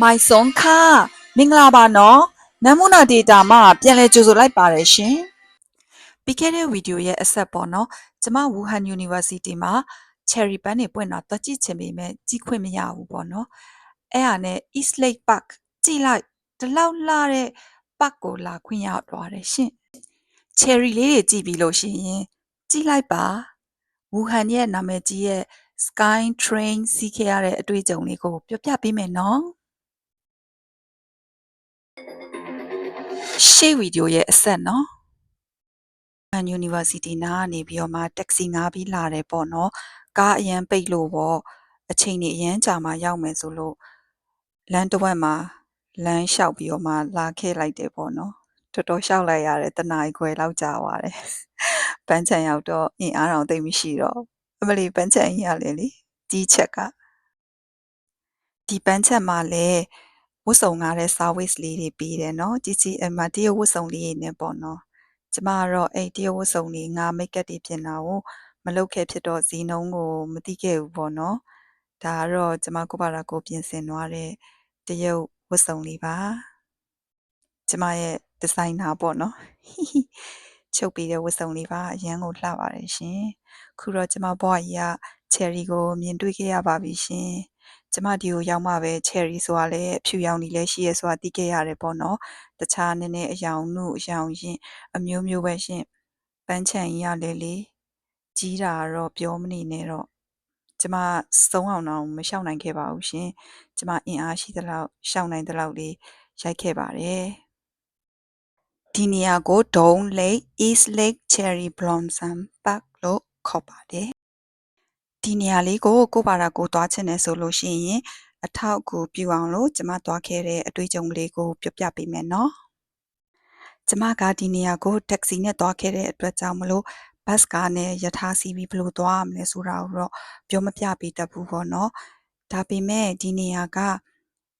မိုင်စွန်ခါမင်္ဂလာပါနော်နမ်မူနာဒေတာမှာပြန်လဲကြိုဆိုလိုက်ပါတယ်ရှင်ပြီးခဲ့တဲ့ဗီဒီယိုရဲ့အဆက်ပေါ့နော်ကျမဝူဟန် University မှာ Cherry Band တွေပွင့်တော့တွက်ကြည့်ချင်ပေမဲ့ကြည့်ခွင့်မရဘူးပေါ့နော်အဲ့ဟာနဲ့ East Lake Park ကြည့်လိုက်ဒီလောက်လာတဲ့ park ကိုလာခွင့်ရသွားတယ်ရှင် Cherry လေးတွေကြည့်ပြီးလို့ရှိရင်ကြည့်လိုက်ပါဝူဟန်ရဲ့နာမည်ကြီးရဲ့ Sky Train စီးခဲ့ရတဲ့အတွေ့အကြုံလေးကို ပြောပြပေးမယ်နော် ရှေ့ဗီဒီယိုရဲ့အဆက်နော် Pan University နားကနေပြီးတော့မှတက္ကစီငားပြီးလာတယ်ပေါ့နော်ကားအရန်ပိတ်လို့ပေါ့အချိန်ကြီးအရန်ကြာမှရောက်မယ်ဆိုလို့လမ်းတစ်ဝက်မှာလမ်းလျှောက်ပြီးတော့မှလာခဲ့လိုက်တယ်ပေါ့နော်တော်တော်လျှောက်လိုက်ရတယ်တနားရီခွဲလောက်ကြာသွားတယ်ပန်းချံရောက်တော့အင်အားတော်သိပ်မရှိတော့အမလီပန်းချံကြီးရလေလေကြီးချက်ကဒီပန်းချက်မှာလည်း ဝတ်စုံကားတဲ့ service လေးတွေပေးတယ်နော်ကြီးကြီးအမတရဝတ်စုံလေးတွေနဲ့ပေါ့နော်ကျမကတော့အဲ့တရဝတ်စုံလေးငါမိတ်ကပ်တွေပြင်တာကိုမလုပ်ခဲ့ဖြစ်တော့ဇီနှုံးကိုမသိခဲ့ဘူးပေါ့နော်ဒါကတော့ကျမကိုပါရာကိုပြင်ဆင်သွားတဲ့တရုတ်ဝတ်စုံလေးပါကျမရဲ့ဒီဇိုင်နာပေါ့နော်ချုပ်ပြီးတဲ့ဝတ်စုံလေးပါအရန်ကိုလှပါတယ်ရှင်ခုတော့ကျမဘွားကြီးကချယ်ရီကိုမြင်တွေ့ခဲ့ရပါပြီရှင် ကျမဒီကိုရောက်မှပဲချယ်ရီဆိုတာလည်းအဖြူရောင်နေလဲရှိရဲဆိုတာသိခဲ့ရတယ်ပေါ့နော်တခြားနည်းနည်းအယောင်နုအယောင်ရင်အမျိုးမျိုးပဲရှင်ပန်းချံကြီးရလဲလေကြီးတာတော့ပြောမနေနဲ့တော့ကျမစုံအောင်တော့မရှောင်နိုင်ခဲ့ပါဘူးရှင်ကျမအင်အားရှိသလောက်ရှောင်နိုင်သလောက်လေးရိုက်ခဲ့ပါတယ်ဒီနေရာကို Down Lake East Lake Cherry Blossom Park လို့ခေါ်ပါတယ် ဒီနေရာလေးကိုကိုပါရာကိုသွားချင်တယ်ဆိုလို့ရှိရင်အထောက်အကူပြုအောင်လို့ကျမသွားခဲ့တဲ့အတွေ့အကြုံလေးကိုပြောပြပေးမယ်နော်ကျမကဒီနေရာကိုတက္ကစီနဲ့သွားခဲ့တဲ့အတွက်ကြောင့်မလို့ဘတ်ကားနဲ့ယထာစီပြီးဘယ်လိုသွားရမလဲဆိုတာကိုတော့ပြောမပြပေးတတ်ဘူးပေါ့နော်ဒါပေမဲ့ဒီနေရာက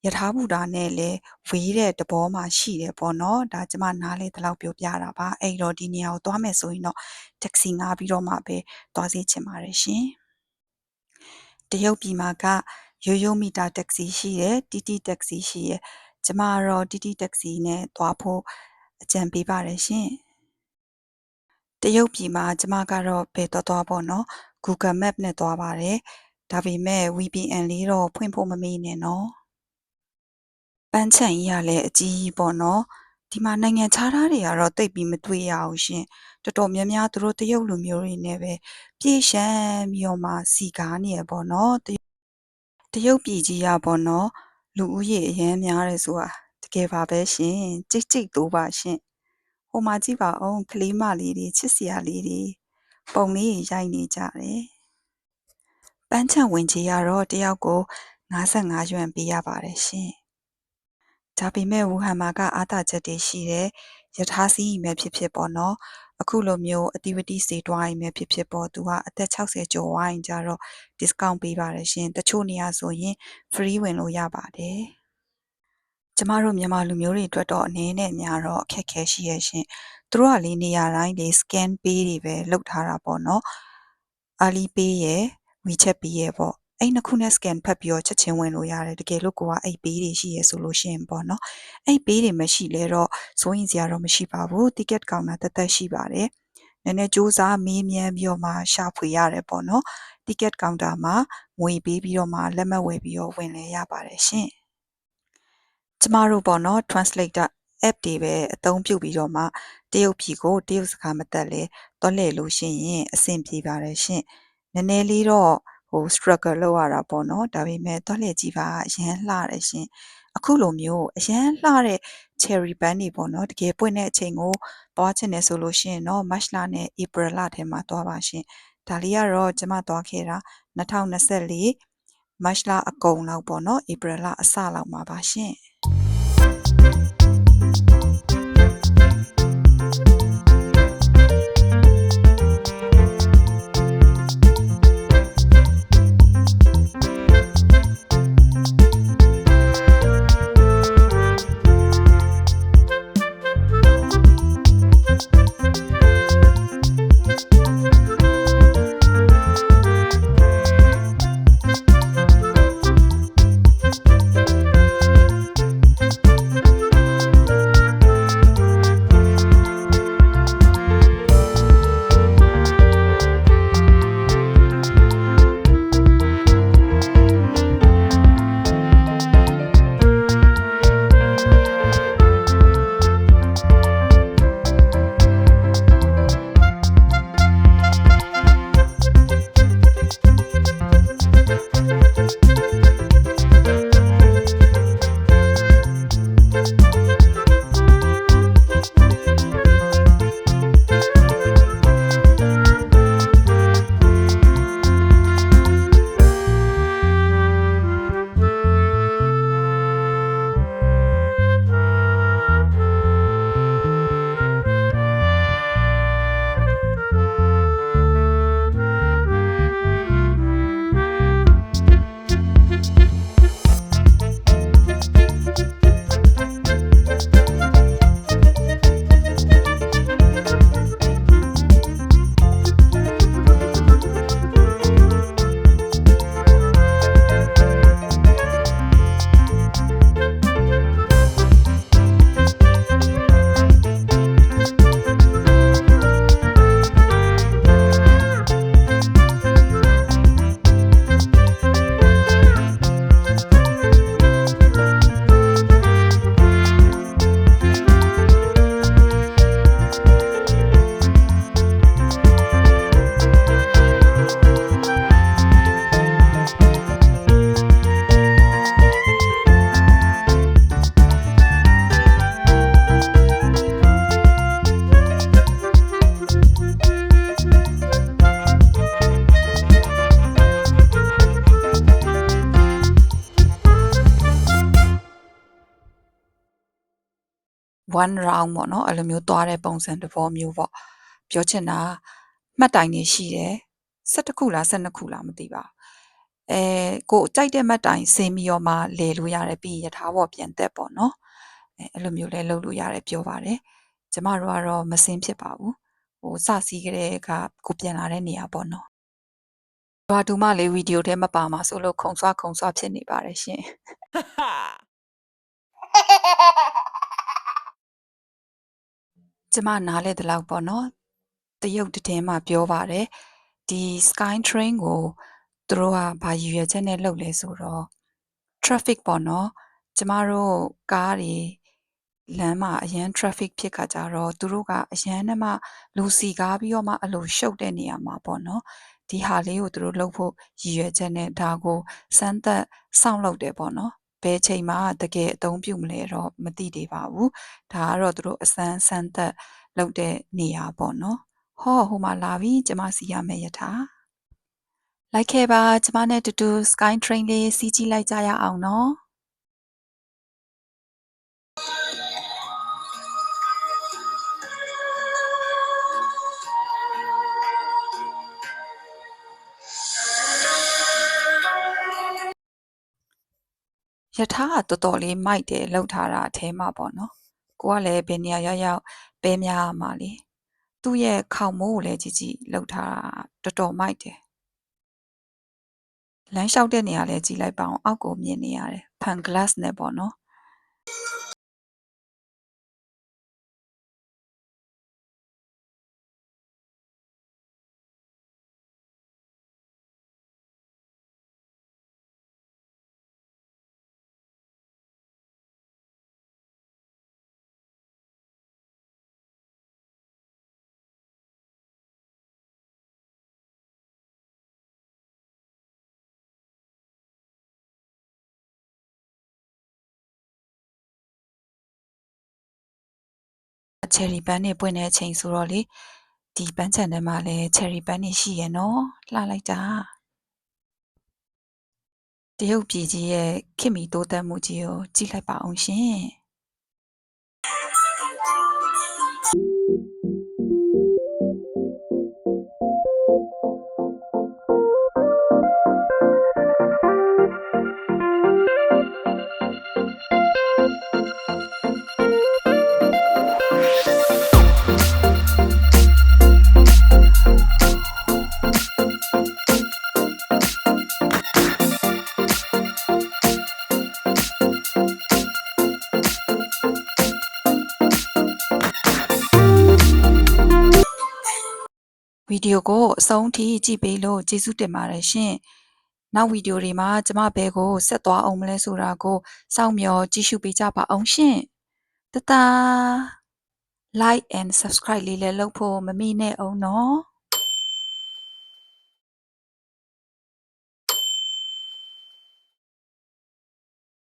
ယထာဘူတာနဲ့လည်းဝေးတဲ့တဘောမှာရှိတယ်ပေါ့နော်ဒါကျမနားလေတလောက်ပြောပြတာပါအဲ့တော့ဒီနေရာကိုသွားမယ်ဆိုရင်တော့တက္ကစီငှားပြီးတော့မှပဲသွားစေချင်ပါတယ်ရှင် တရုတ်ပြည်မှာက ရိုးရိုးမီတာတက္ကစီရှိတယ်တီတီတက္ကစီရှိတယ်ကျမကတော့တီတီတက္ကစီနဲ့သွားဖို့အကြံပေးပါတယ်ရှင်တရုတ်ပြည်မှာကျမကတော့ဘယ်တော့သွားပေါ့နော် Google Map နဲ့သွားပါတယ်ဒါပေမဲ့ VPN လေးတော့ဖွင့်ဖို့မမေ့နဲ့နော်ပန်းချံကြီးကလည်းအကြီးကြီးပေါ့နော် ဒီမှာနိုင်ငံခြားသားတွေကတော့တိတ်ပြီးမတွေ့ရဘူးရှင်တော်တော်များများသူတို့တရုတ်လူမျိုးတွေနဲ့ပဲပြေရှမ်းပြီးတော့မှစီကားနေရပေါ့နော်တတရုတ်ပြည်ကြီးရပေါ့နော်လူဦးရေအရင်များတယ်ဆိုတာတကယ်ပါပဲရှင်ကြိတ်ကြိတ်တိုးပါရှင်ဟိုမှာကြည့်ပါအောင်ကလေးမလေးတွေချစ်စရာလေးတွေပုံလေးရိုက်နေကြတယ်ပန်းချံဝင်ကြီးကတော့တယောက်ကို55ယွမ်ပေးရပါတယ်ရှင် ဒါပေမဲ့ ဝူဟန်မှာက အားသာချက်တွေရှိတယ်ယထာစီးရင်ပဲဖြစ်ဖြစ်ပေါ့နော် အခုလိုမျိုးအတီဝတီစေတွားရင်ပဲဖြစ်ဖြစ်ပေါ့ သူက အသက်60ကျော်ဝိုင်းကြတော့ discount ပေးပါတယ်ရှင်တချို့နေရာဆိုရင် free ဝင်လို့ရပါတယ် ကျမတို့ မြန်မာလူမျိုးတွေအတွက်တော့ အနေနဲ့များတော့ အခက်ခဲရှိရဲ့ရှင်သူတို့ကလေ နေရာတိုင်းလေ scan pay တွေပဲ လုပ်ထားတာပေါ့နော် Alipay ရယ် WeChat Pay ရယ်ပေါ့ အဲ့နှစ်ခုနဲ့ scan ဖတ်ပြီးတော့ချက်ချင်းဝင်လို့ရတယ်တကယ်လို့ကိုကအဲ့ pay တွေရှိရဆိုလို့ရှိရင်ပေါ့နော်အဲ့ pay တွေမရှိလဲတော့စိုးရင်စရာတော့မရှိပါဘူး ticket counter တက်တက်ရှိပါတယ်နည်းနည်းစူးစမ်းမေးမြန်းပြီးတော့မှရှာဖွေရတယ်ပေါ့နော် ticket counter မှာငွေပေးပြီးတော့မှလက်မှတ်ဝယ်ပြီးတော့ဝင်လဲရပါတယ်ရှင်ကျမတို့ပေါ့နော် translator app တွေပဲအသုံးပြုပြီးတော့မှတရုတ်ပြည်ကိုတရုတ်စကားမတက်လဲတွက်လှည့်လို့ရှိရင်အဆင်ပြေပါတယ်ရှင်နည်းနည်းလေးတော့ ဟို struggle လုပ်ရတာပေါ့နော်ဒါပေမဲ့တွက်လှည့်ကြည့်ပါအရင်လှတယ်ရှင်အခုလိုမျိုးအရန်လှတဲ့ cherry band တွေပေါ့နော်တကယ်ပွင့်တဲ့အချိန်ကိုသွားချင်တယ်ဆိုလို့ရှိရင်တော့ March လနဲ့ April လထဲမှာသွားပါရှင်ဒါလေးကတော့ကျမသွားခဲ့တာ2024 March လအကုန်လောက်ပေါ့နော် April လအစလောက်မှာပါရှင် one round ပေါ့နော်အဲ့လိုမျိုးသွားတဲ့ပုံစံတစ်ဘောမျိုးပေါ့ပြောချင်တာမှတ်တိုင်နေရှိတယ်12ခုလား12ခုလားမသိပါဘူးအဲကိုကြိုက်တဲ့မှတ်တိုင်စင်ပြီးတော့မှလဲလို့ရတယ်ပြီးရင်ရထားပေါ်ပြန်တက်ပေါ့နော်အဲအဲ့လိုမျိုးလဲလုပ်လို့ရတယ်ပြောပါတယ်ကျမတို့ကတော့မစင်ဖြစ်ပါဘူးဟိုစစီးကြတဲ့အခါကိုပြန်လာတဲ့နေရာပေါ့နော်ဘာတူမလေးဗီဒီယိုထဲမပါမှာဆိုလို့ခုံဆွားခုံဆွားဖြစ်နေပါတယ်ရှင် ကျမနားလဲတဲ့လောက်ပေါ့နော်တရုတ်တည်င်းမှာပြောပါတယ်ဒီ Sky Train ကိုသူတို့ကဘာရည်ရွယ်ချက်နဲ့လုပ်လဲဆိုတော့ traffic ပေါ့နော်ကျမတို့ကားတွေလမ်းမှာအရန် traffic ဖြစ်ခါကြတော့သူတို့ကအရန်နဲ့မှလူစီကားပြီးတော့မှအလိုရှုပ်တဲ့နေရာမှာပေါ့နော်ဒီဟာလေးကိုသူတို့လုပ်ဖို့ရည်ရွယ်ချက်နဲ့ဒါကိုစမ်းသက်စောင့်လုပ်တယ်ပေါ့နော် ဘယ်ချိန်မှတကယ်အသုံးပြုမလဲတော့မသိသေးပါဘူးဒါကတော့သူတို့အစမ်းစမ်းသက်လုပ်တဲ့နေရာပေါ့နော်ဟောဟိုမှာလာပြီကျမစီရမယ်ယထာလိုက်ခဲ့ပါကျမနဲ့တူတူ Sky Train လေးစီးကြည့်လိုက်ကြရအောင်နော် ယထာကတော်တော်လေးမိုက်တယ်လှုပ်ထားတာအထဲမှာပေါ့နော်ကိုကလည်းဘယ်နေရာရောက်ရောက်ပဲများရမှာလေသူ့ရဲ့ခေါင်မိုးကိုလည်းကြည့်ကြည့်လှုပ်ထားတာတော်တော်မိုက်တယ်လမ်းလျှောက်တဲ့နေရာလဲကြည့်လိုက်ပါအောင်အောက်ကိုမြင်နေရတယ်ဖန် glass နဲ့ပေါ့နော် ချယ်ရီပန်းတွေပွင့်တဲ့အချိန်ဆိုတော့လေဒီပန်းချန်ထဲမှာလည်းချယ်ရီပန်းတွေရှိရနော်လှလိုက်တာတရုတ်ပြည်ကြီးရဲ့ခင်မီတိုးတက်မှုကြီးကိုကြည့်လိုက်ပါအောင်ရှင်ဗီ ဒီယိုကိုအဆုံးထိကြည့်ပေးလို့ကျေးဇူးတင်ပါတယ်ရှင်နောက်ဗီဒီယိုတွေမှာကျမဘဲကိုဆက်သွားအောင်မလဲဆိုတာကိုစောင့်မျှော်ကြည့်ရှုပေးကြပါအောင်ရှင်တတာ like and subscribe လေးလည်းလုပ်ဖို့မမေ့နဲ့အောင်နော်